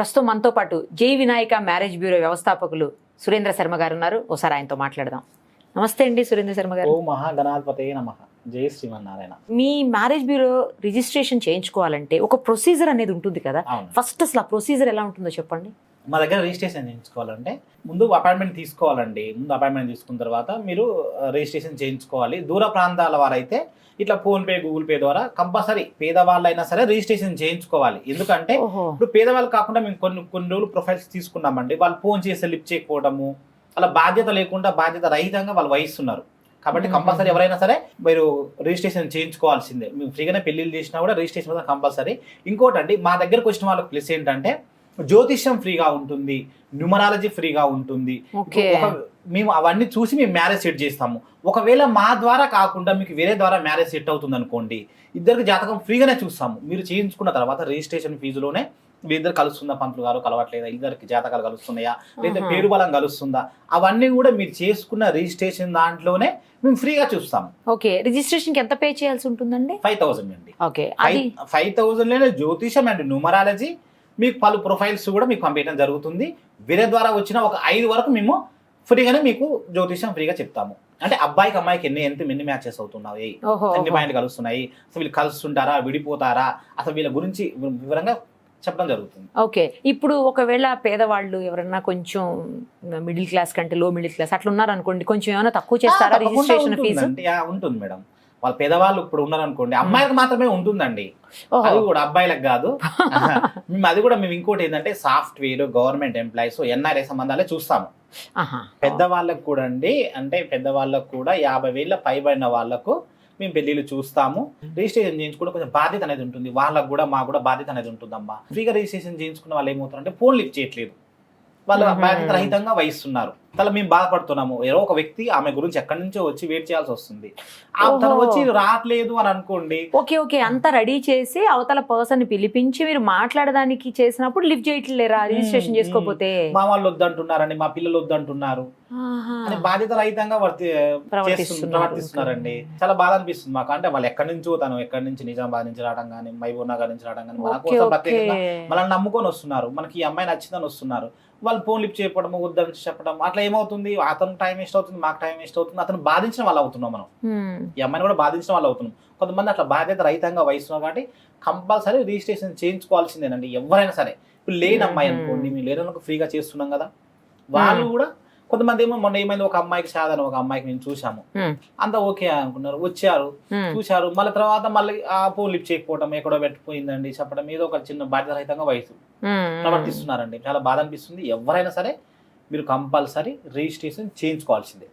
ప్రస్తుతం మనతో పాటు జై వినాయక మ్యారేజ్ బ్యూరో వ్యవస్థాపకులు సురేంద్ర శర్మ గారు ఉన్నారు. ఒకసారి ఆయనతో మాట్లాడదాం. నమస్తే అండి సురేంద్ర శర్మ గారు. మహాగణాధిపతే నమ. జై శ్రీమన్నారాయణ. మీ మ్యారేజ్ బ్యూరో రిజిస్ట్రేషన్ చేయించుకోవాలంటే ఒక ప్రొసీజర్ అనేది ఉంటుంది కదా. ఫస్ట్ అసలు ఆ ప్రొసీజర్ ఎలా ఉంటుందో చెప్పండి. మా దగ్గర రిజిస్ట్రేషన్ చేయించుకోవాలంటే ముందు అపాయింట్మెంట్ తీసుకోవాలండి. ముందు అపాయింట్మెంట్ తీసుకున్న తర్వాత మీరు రిజిస్ట్రేషన్ చేయించుకోవాలి. దూర ప్రాంతాల వారైతే ఇట్లా ఫోన్ పే గూగుల్ పే ద్వారా కంపల్సరీ పేదవాళ్ళైనా సరే రిజిస్ట్రేషన్ చేయించుకోవాలి. ఎందుకంటే ఇప్పుడు పేదవాళ్ళు కాకుండా మేము కొన్ని కొన్ని రోజులు ప్రొఫైల్స్ తీసుకున్నామండి. వాళ్ళు ఫోన్ చేసి లిఫ్ట్ చేయకపోవడము అలా బాధ్యత లేకుండా బాధ్యత రహితంగా వాళ్ళు వహిస్తున్నారు. కాబట్టి. కంపల్సరీ ఎవరైనా సరే మీరు రిజిస్ట్రేషన్ చేయించుకోవాల్సిందే. మేము ఫ్రీగానే పెళ్ళిళ్ళు చేసినా కూడా రిజిస్ట్రేషన్ కంపల్సరీ. ఇంకోటండి మా దగ్గరకు వచ్చిన వాళ్ళకి ప్లస్ ఏంటంటే జ్యోతిష్యం ఫ్రీగా ఉంటుంది న్యూమరాలజీ ఫ్రీగా ఉంటుంది. మేము అవన్నీ చూసి మేము మ్యారేజ్ సెట్ చేస్తాము. ఒకవేళ మా ద్వారా కాకుండా మీకు వేరే ద్వారా మ్యారేజ్ సెట్ అవుతుంది అనుకోండి ఇద్దరికి జాతకం ఫ్రీగానే చూస్తాము. మీరు చేయించుకున్న తర్వాత రిజిస్ట్రేషన్ ఫీజులోనే మీ ఇద్దరు కలుస్తుందా? పంతులు గారు కలవట్లేదా? ఇద్దరికి జాతకాలు కలుస్తున్నాయా? లేదా. పేరు బలం కలుస్తుందా? అవన్నీ కూడా మీరు చేసుకున్న రిజిస్ట్రేషన్ దాంట్లోనే మేము ఫ్రీగా చూస్తాము. ఓకే. రిజిస్ట్రేషన్ ఎంత పే చేయాల్సి ఉంటుందండి? ఫైవ్ థౌసండ్ అండి. ఓకే. ఫైవ్ ఫైవ్ థౌసండ్లోనే జ్యోతిషం అండ్ న్యూమరాలజీ మీకు పలు ప్రొఫైల్స్ కూడా మీకు పంపించడం జరుగుతుంది. వేరే ద్వారా వచ్చిన ఒక ఐదు వరకు మేము ఫ్రీగానే మీకు జ్యోతిషం ఫ్రీగా చెప్తాము. అంటే అబ్బాయికి అమ్మాయికి ఎన్ని ఎంత ఎన్ని మ్యాచెస్ అవుతున్నాయి? ఎన్ని పాయింట్లు కలుస్తున్నాయి. అసలు వీళ్ళు కలుస్తుంటారా? విడిపోతారా? అసలు వీళ్ళ గురించి వివరంగా చెప్పడం జరుగుతుంది. ఓకే. ఇప్పుడు ఒకవేళ పేదవాళ్ళు ఎవరన్నా కొంచెం మిడిల్ క్లాస్ కంటే లో మిడిల్ క్లాస్ అట్లా ఉన్నారు అనుకోండి కొంచెం ఏమైనా తక్కువ చేస్తారా రిజిస్ట్రేషన్ ఫీజు ఉంటుంది మేడం. వాళ్ళ పేదవాళ్ళు ఇప్పుడు ఉన్నారనుకోండి అమ్మాయిలకు మాత్రమే ఉంటుందండి. అది కూడా అబ్బాయిలకు కాదు. మేము. అది కూడా మేము ఇంకోటి ఏంటంటే సాఫ్ట్వేర్ గవర్నమెంట్ ఎంప్లాయీస్ ఎన్ఆర్ఐ సంబంధాలే చూస్తాము. పెద్దవాళ్ళకు కూడా అండి అంటే పెద్దవాళ్ళకు కూడా యాభై వేల పైబడిన వాళ్ళకు మేము పెళ్ళిళ్ళు చూస్తాము. రిజిస్ట్రేషన్ చేయించుకుంటే కొంచెం బాధ్యత అనేది ఉంటుంది. వాళ్ళకు కూడా మాకు కూడా బాధ్యత అనేది ఉంటుందమ్మా. ఫ్రీగా రిజిస్ట్రేషన్ చేయించుకున్న వాళ్ళు ఏమవుతారంటే ఫోన్ లిఫ్ట్ చేయట్లేదు. వాళ్ళు. బాధ్యత రహితంగా వహిస్తున్నారు. అలా మేము బాధపడుతున్నాము. ఎవరో ఒక వ్యక్తి ఆమె గురించి ఎక్కడి నుంచో వచ్చి వెయిట్ చేయాల్సి వస్తుంది. తను ఓహో. వచ్చి రావట్లేదు అని అనుకోండి. Okay okay. అంతా రెడీ చేసి అవతల పర్సన్ పిలిపించి మీరు మాట్లాడడానికి చేసినప్పుడు లిఫ్ట్ చేయట్లేరా? రిజిస్ట్రేషన్ చేసుకోకపోతే. మా వాళ్ళు వద్దంటున్నారని మా పిల్లలు వద్దంటున్నారు. అని బాధ్యత రహితంగా వర్తి ప్రవర్తిస్తున్నారండి. చాలా బాధ అనిపిస్తుంది మాకు. అంటే వాళ్ళు ఎక్కడి నుంచో తను ఎక్కడి నుంచి నిజామాబాద్ నుంచి రావడం కానీ మహబూబ్ నగర్ నుంచి రావడం కానీ మన కోసం ప్రత్యేకంగా మనల్ని నమ్ముకొని వస్తున్నారు. మనకి ఈ అమ్మాయి నచ్చిందని వస్తున్నారు. వాళ్ళు ఫోన్ లిఫ్ట్ చేయడం వద్దని చెప్పడం అట్లా ఏమవుతుంది? అతను టైం వేస్ట్ అవుతుంది మాకు టైం వేస్ట్ అవుతుంది. అతను బాధించిన వాళ్ళు అవుతున్నాం మనం. ఈ అమ్మాయిని కూడా బాధించిన వాళ్ళు అవుతున్నాం. కొంతమంది అట్లా బాధ్యత రహితంగా వహిస్తున్నారు కాబట్టి కంపల్సరీ రిజిస్ట్రేషన్ చేయించుకోవాల్సిందేనండి. ఎవరైనా సరే. ఇప్పుడు లేని అమ్మాయి మ్మ్. అనుకోండి మేము లేని ఫ్రీగా చేస్తున్నాం కదా. వాళ్ళు కూడా కొంతమంది ఏమో మొన్న ఏమైంది? ఒక అమ్మాయికి సాధన ఒక అమ్మాయికి మేము చూసాము. అంతా ఓకే అనుకున్నారు. వచ్చారు. చూశారు. మళ్ళీ తర్వాత మళ్ళీ ఆ ఫోన్ లిఫ్ట్ చేయకపోవడం ఎక్కడో పెట్టిపోయిందండి చెప్పడం ఏదో ఒక చిన్న బాధ్యత రహితంగా వయసు. ప్రవర్తిస్తున్నారండి. చాలా బాధ అనిపిస్తుంది. ఎవరైనా సరే మీరు కంపల్సరీ రిజిస్ట్రేషన్ చేయించుకోవాల్సిందే.